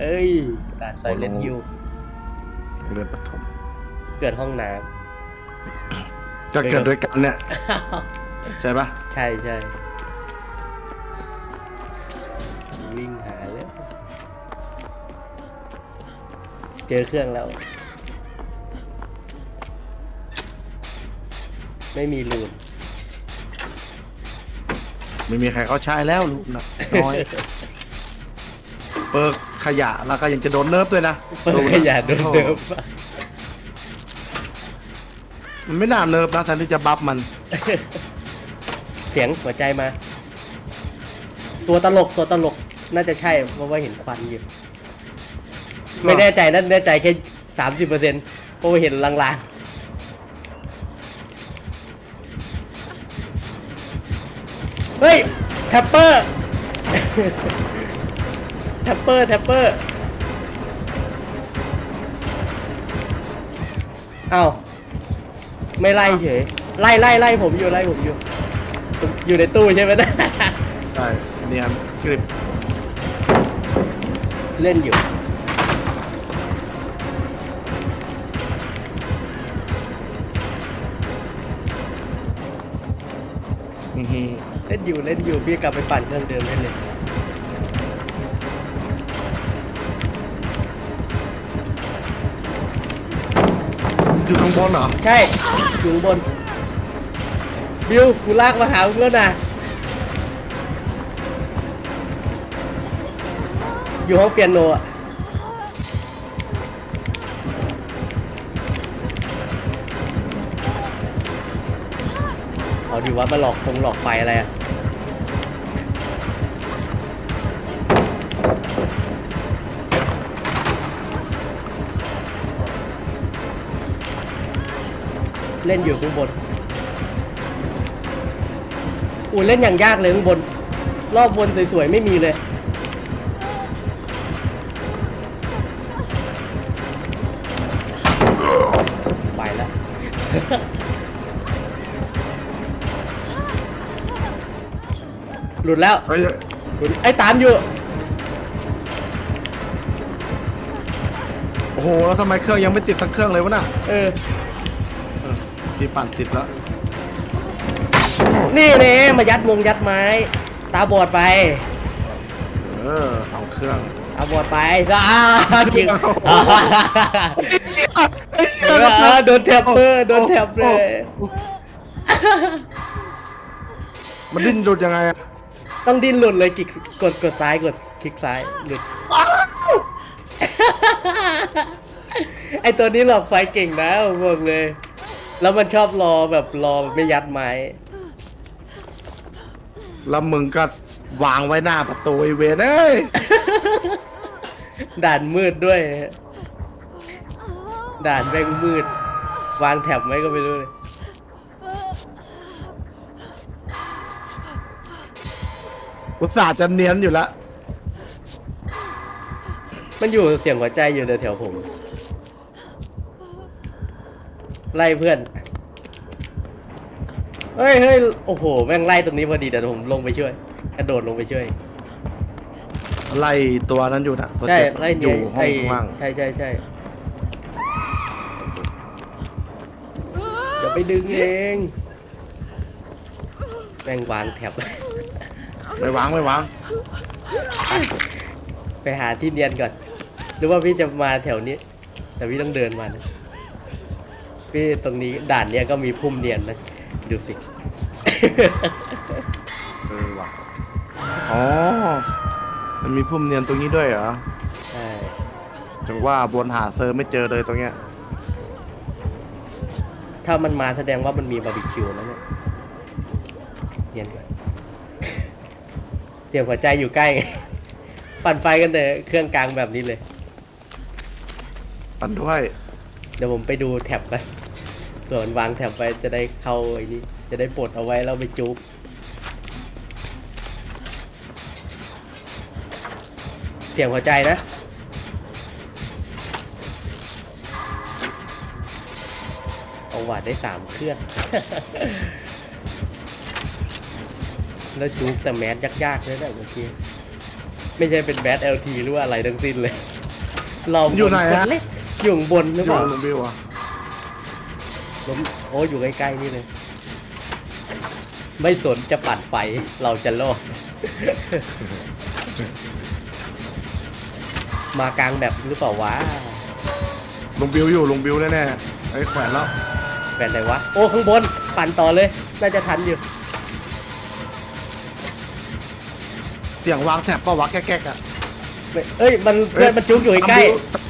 เอ้ยด่านไซเลนฮิวเรือนปฐมเกิดห้องน้จะเกิดด้วยกันเนี่ยำใช่ปะใช่ใช่วิ่งหาแล้วเจอเครื่องแล้ว ไม่มีลูนไม่มีใครเขาใช้แล้วลูกนะน้อย เปิด ขยะแล้วก็ยังจะโดนเนิร์ฟด้วยนะเปิดขยะโดนเดิมมันไม่น่าเนิร์ฟนะแทนที่จะบัฟมัน เสียงหัวใจมา ตัวตลกตัวตลกน่าจะใช่เพราะว่าเห็นควันอยู่ ไม่แน่ใจนั่นแน่ใจแค่สามสิบเปอร์เซ็นต์เพราะว่าเห็นลางๆ เฮ้ยแท็ปเปอร์ แท็ปเปอร์แท็ปเปอร์เอ้าไม่ไล่เฉยไล่ไล่ไล่ผมอยู่ไล่ผมอยู่ผมอยู่ในตู้ใช่ไหมนะใช่เนียนกริบเล่นอยู่นี่เล่นอยู่เล่นอยู่พี่กลับไปปั่นเครื่องเดิมได้เลย อยู่ข้างบนเหรอใช่ อยู่ข้างบน บิวกูลากมาหามึงแล้วนะ อยู่ห้องเปียโนอะ เอาดีว่ามาหลอกคงหลอกไฟอะไรอะ เล่นอยู่ข้างบนอูเล่นอย่างยากเลยข้างบน รอบบนสวยๆ ไม่มีเลย ไปแล้ว หลุดแล้วเฮ้ยหลุดไอ้ตามอยู่ โอ้โห แล้วทำไมเครื่องยังไม่ติดสักเครื่องเลยวะน่ะ เออเออ ที่ปั่นติดแล้ว นี่เน่มายัดมงยัดไม้ ตาบอดไป เออสองเครื่องตาบอดไปอ้าเก่งโอ้โหเออโดนแท็บเปอร์โดนแท็บเลย มันดิ้นหลุดยังไงอะต้องดิ้นหลุดเลยกิกกดกดซ้ายกดคลิกซ้ายหลุด ไอตัวนี้หลอกไฟเก่งนะผมบอกเลย แล้วมันชอบรอแบบรอไม่ยัดไม้ แล้วมึงก็วางไว้หน้าประตูไอเวนเอ้ย ด่านมืดด้วย ด่านแม่งมืด วางแท็บไหมก็ไม่รู้เลยอุตส่าห์จะเนียนอยู่แล้วมันอยู่เสียงหัวใจอยู่แถวๆผม ไล่เพื่อน เฮ้ยเฮ้ยโอ้โห แม่งไล่ตรงนี้พอดีเดี๋ยวผมลงไปช่วย กระโดดลงไปช่วย ไล่ตัวนั้นอยู่นะตัวใช่เจ็บไล่อเนียยู่ห้องข้างล่างใช่ใช่ใช่อย่าไปดึงเอง แม่งวางแท็บไม่วางไม่วางไปหาที่เนียนก่อน หรือว่าพี่จะมาแถวนี้ แต่พี่ต้องเดินมานะ พี่ตรงนี้ด่านเนี้ยก็มีพุ่มเนียนนะ ดูสิ เออว่ะอ๋อ มันมีพุ่มเนียนตรงนี้ด้วยเหรอใช่จังว่าบนหาเซอร์ไม่เจอเลยตรงเนี้ย ถ้ามันมาแสดงว่ามันมีบาร์บีคิวแล้วเนี่ยเนียนก่อนเตรียมหัวใจอยู่ใกล้ไงปั่นไฟกันแต่เครื่องกลางแบบนี้เลย ปันด้วย เดี๋ยวผมไปดูแท็บกัน ส่วนวางแท็บไปจะได้เข้าไอ้นี่จะได้ปลดเอาไว้แล้วไปจุ๊บเสียงหัวใจนะเอาหวาดได้สามเครื่อง แล้วจุ๊บแต่แมสยากๆเลยนะเมื่อกี้ ไม่ใช่เป็นแบทเอลทีหรือว่าอะไรทั้งสิ้นเลยเราอยู่ไหนคฮะ เล็กอยู่ข้างบนหรืออเปยู่ล่าลุงบิวอะ ผมโอ้อยู่ใกล้ๆนี่เลย ไม่สนจะปัดไฟเราจะรอด มากลางแบบหรือเปล่าวะลุงบิวอยู่ลุงบิวแน่ๆไอ้ยแขวนแล้วแบบไหนวะ โอ้ข้างบน ปั่นต่อเลย น่าจะทันอยู่ เสียงวางแถบปะวะแก๊กๆอะไม่เอ้ย มันเพื่อนมันจุกอยู่ใกล้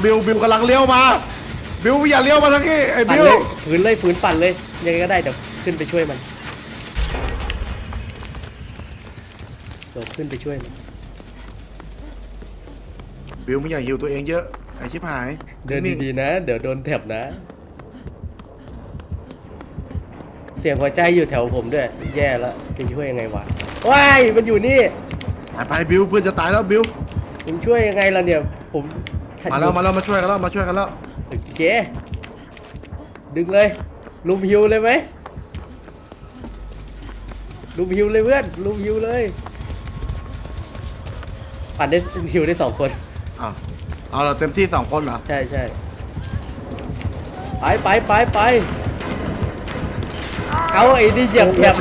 บิวบิวกำลังเลี้ยวมา บิวอย่าเลี้ยวมาทางนี้ไอ้ๆปั่นบิวเลยฝืนเลยฝืนปั่นเลยยังไงก็ได้เดี๋ยวขึ้นไปช่วยมันเดี๋ยวขึ้นไปช่วยมัน บิวไม่อยากหิวตัวเองเยอะไอ้ชิบหายเดินนิ่งดีๆนะ เดี๋ยวโดนแถบนะ เสียงหัวใจอยู่แถวผมด้วย แย่แล้วจะช่วยยังไงวะว้ายมันอยู่นี่ๆไปไปบิวเพื่อนจะตายแล้วบิวผมช่วยยังไงล่ะเนี่ย ผมทันมาแล้วมาแล้วมาช่วยกันแล้วมาช่วยกันแล้ว โอเค ดึงเลย ลุมฮิวเลยไหมลุมฮิวเลยเพื่อน ลุมฮิวเลยปั่นได้ฮิวได้สองคน อ้าวเอาเราเต็มที่สองคนเหรอ ใช่ใช่ไปไปไปไปเอาไอ้นี่เหยียบแถบ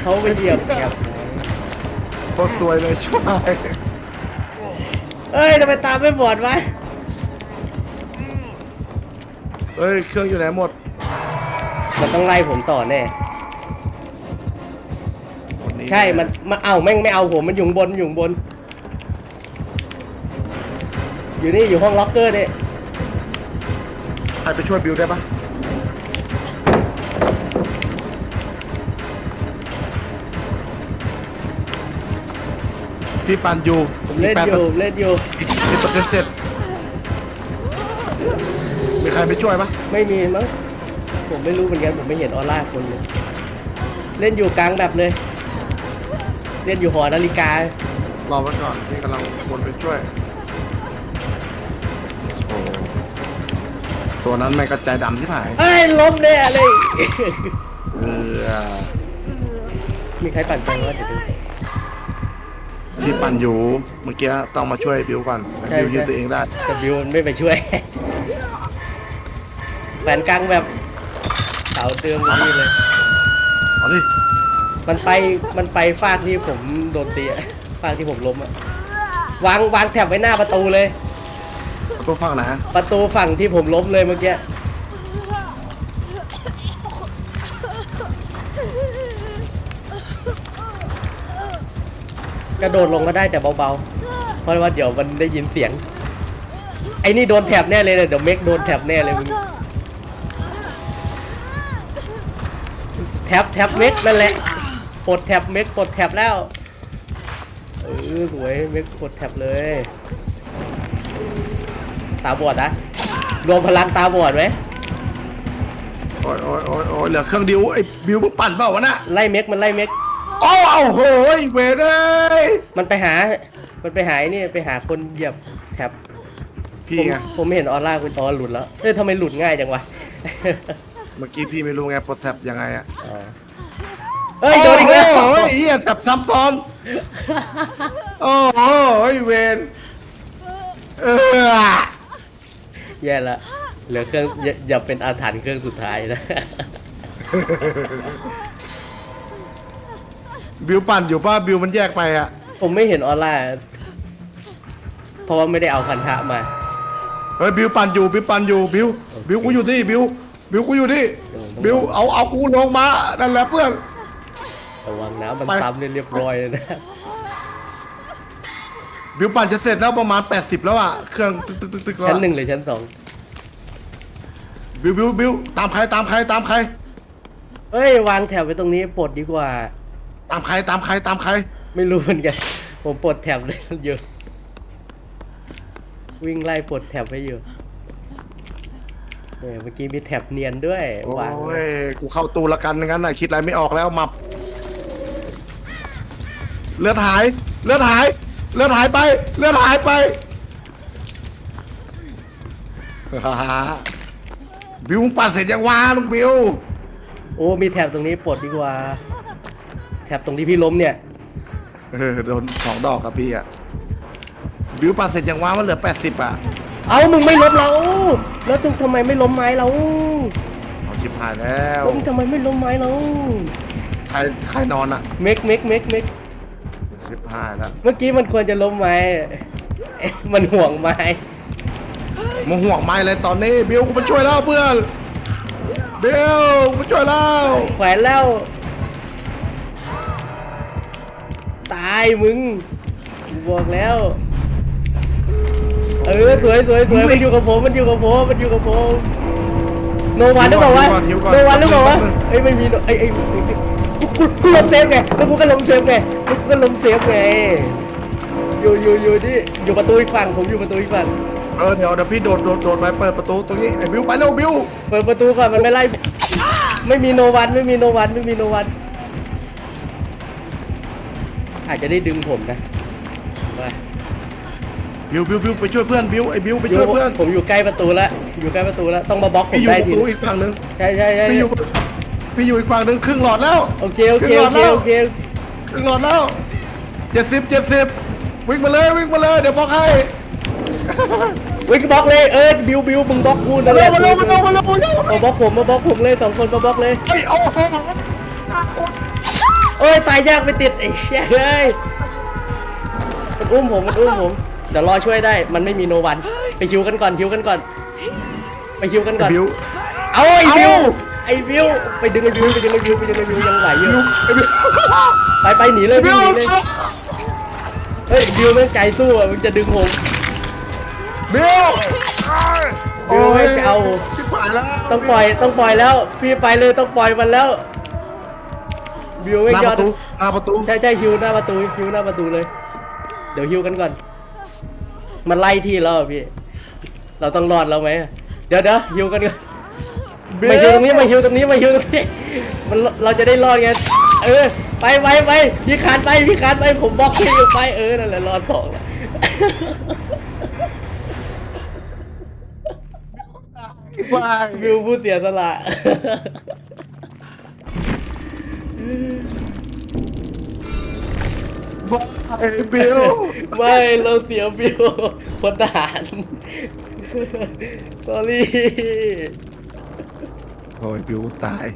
เขาไปเหยียบแถบโคตรสวยเลยช่วยเอ้ยทำไมตามไม่บอดว ฮ้ย เครื่องอยู่ไหนหมด มันต้องไล่ผมต่อแน่วันนี้ใช่ มันมาเอาแม่งไม่เอาผมมันอยู่ข้างบนอยู่ข้างบน อยู่นี่อยู่ห้องล็อกเกอร์นี่ใครไปช่วยบิวได้ปะพี่ปันอยู่ผมเล่นอยู่ผมเล่นอยู่อีกสิบเปอร์เซ็นต์เสร็จมี ใครไปช่วยปะไม่มีมั้งผมไม่รู้เหมือนกันผมไม่เห็นออร่าคนเลยเล่นอยู่กลางแบบเลย เล่นอยู่หอนาฬิการอไว้ก่อนพี่กำลังวนไปช่วยโอ้ตัวนั้นแม่งกระจายดำที่ผายเอ้ยล้มแน่เลยเออมีใครปั่นไปวะเดี๋ยวดูพี่ปันอยู่เมื่อกี้ต้องมาช่วยบิวก่อนใช่บิวยืนใช่ ตัวเองได้ แต่บิวมันไม่ไปช่วย แฟนกลางแบบเสาเตือมนี่เลย เอาดิมันไปมันไปฟากที่ผมโดนตีอะฟากที่ผมล้มอะวางวางแถบไว้หน้าประตูเลย ประตูฝั่งไหนประตูฝั่งที่ผมล้มเลยเมื่อกี้กระโดดลงก็ได้แต่เบาๆ เพราะว่าเดี๋ยวมันได้ยินเสียง ไอ้นี่โดนแถบแน่เลยเนี่ยเดี๋ยวเมกโดนแถบแน่เลยมึง แถบแถบเมกนั่นแหละปลดแถบเมกปลดแถบแล้วเออสวยเมกปลดแถบเลย ตาบอดนะรวมพลังตาบอดไหมโอ้ยโอ้ยโอ้ยโอ้ยเหลือเครื่องดิวไอ้บิวมึงปั่นเปล่าวะน่ะไล่เมกมันไล่เมกโอ้เอาโหยเวรเอ้ยมันไปหา มันไปหาไอ้นี่ไปหาคนเหยียบแถบพี่ผมไงผมไม่เห็นออร่าคุณออหลุดแล้วเอ้ยทำไมหลุดง่ายจังวะเมื่อกี้พี่ไม่รู้ไงปลดแท็บยังไงอะอ๋อเฮ้ยโดนอีกแล้วโอ้ยเฮียแท็บซ้ำซ้อน โอ้โหเวรเออแย่ละเหลือเครื่องอย่าอย่าเป็นอาถรรพ์เครื่องสุดท้ายนะ บิวปั่นอยู่ป่ะบิวมันแยกไปอะผมไม่เห็นออร่าเพราะว่าไม่ได้เอาพันธะมา เฮ้ยบิวปั่นอยู่บิวปั่นอยู่บิวบิวกูอยู่นี่บิว บิวกูอยู่นี่บิวเอาเอากูลงมานั่นแหละเพื่อนระวังนะมันไปซ้ำได้เรียบร้อยเลยนะบิวปั่นจะเสร็จแล้วประมาณ 80 แล้วอะเครื่องตึกตึกตึกตึกแล้วชั้นอะหนึ่งหรือชั้นสองบิวบิวบิวตามใครตามใครตามใคร เอ้ยวางแถบไว้ตรงนี้ปลดดีกว่า ตามใครตามใครตามใคร ไม่รู้เหมือนกันผมปลดแถบเลยอยู่วิ่งไล่ปลดแถบไว้อยู่ เออเมื่อกี้มีแถบเนียนด้วยโอ้วางไว้ยกูเข้าตูละกันงั้นน่ะคิดอะไรไม่ออกแล้วมับ เลือดหาย เลือดหาย เลือดหายไป เลือดหายไปบิวมึงปั่นเสร็จยังวะลุงบิวโอ้มีแถบตรงนี้ปลดดีกว่า แถบตรงที่พี่ล้มเนี่ย เออโดนสองดอกกับพี่อะบิวปั่นเสร็จยังว่ามันเหลือแปดสิบอะ เอามึงไม่ล้มเรา แล้วมึงทำไมไม่ล้มไม้เราเอาชิบหายแล้วแล้วมึงทำไมไม่ล้มไม้เราใครใครนอนอะเมกเมกเมกเมกชิบหายแล้วเมื่อกี้มันควรจะล้มไม้เอ๊ะมันห่วงไม้มึงห่วงไม้เลยตอนนี้บิวกูมาช่วยแล้วเพื่อนบิวกูมาช่วยแล้วแขวนแล้ว ตายมึงกูบอกแล้ว เออสวยสวยสวยมันอยู่กับผมมันอยู่กับผมมันอยู่กับผมโนวันหรือเปล่าวะโนวันหรือเปล่าวะเอ้ยไม่มีโนไอ้ไอ้ไอ้กูกูกูล้มเซฟไงแล้วกูก็ล้มเซฟไงกูก็ล้มเซฟไงอยู่อยู่อยู่ที่อยู่ประตูอีกฝั่งผมอยู่ประตูอีกฝั่งเออเดี๋ยวเดี๋ยวพี่โดดโดดโดดไปเปิดประตูตรงนี้ไอ้บิวไปเร็วบิวเปิดประตูก่อนมันไม่ไล่ไม่มีโนวันไม่มีโนวันไม่มีโนวันอาจจะได้ดึงผมนะไป บิวบิวบิวไปช่วยเพื่อนบิวไอ้บิวไปอยู่ช่วยเพื่อนผมอยู่ใกล้ประตูแล้วอยู่ใกล้ประตูแล้วต้องมาบล็อกผมพี่อยู่ได้ประทีตูอีกฝั่งหนึงใช่ใช่ใช่พี่อยู่พี่อยู่อีกฝั่งหนึงครึ่งหลอดแล้วโอเคโอเคขึ้นโอก่อนเคแล้วโอเคครึ่งหลอดแล้วเจ็ดสิบเจ็ดสิบวิ่งมาเลยวิ่งมาเลยเดี๋ยวบอกให้วิ่งบล็อกเลยเออบิวบิวมึงบล็อกกูนั่นแหเร็ละวมาเร็วมาเร็วมาเร็วมาเร็วมาบล็อกผมมาบล็อกผมเลยสองคนมาบล็อกเลยไอ้โอ้โหโอ้ยตายยากไปติดไอ้เชี่ยเฮ้ยมันอุ้มผมมันอุ้มผม เดี๋ยวรอช่วยได้ มันไม่มีโนวัน ไปคิวกันก่อนคิวกันก่อน ไปคิวกันก่อน บิว เอาไอ้บิว เอา ไอ้บิว ไปดึงไอ้บิวไปดึงไอ้บิวไปดึงไอ้บิวยังไหวอยู่ ไอ้บิว ไปไปหนีเลยบิวิ่งวหนีเลย เฮ้ยบิวแม่งใจสู้อะมึงจะดึงผม บิวบิวไม่เอา ชิบหายแล้วต้องปล่อยต้องปล่อยแล้ว พี่ไปเลยต้องปล่อยมันแล้ว บิวหไม่น้ายอปดระตูหน้าประตู ใช่ใช่ฮิวหน้าประตูฮิวหน้าประตูเลย เดี๋ยวฮิวกันก่อน มันไล่ที่แล้วอะพี่ เราต้องรอดแล้วไหมเดี๋ยวเดี๋ยวฮิวกันก่อนบิวมาฮิวตรงนี้มาฮิวตรงนี้มาฮิวตรงนี้มันเราจะได้รอดไงเออ ไปไปไปพี่คานไปพี่คานไปผมบล็อกพี่อยู่ไปเออนั่นแหละรอดของแล้วบายวิวผู้เสียสละ บายบิวไม่เราเสียบิวพลทหารสอรี่โอ้ยบิวตาย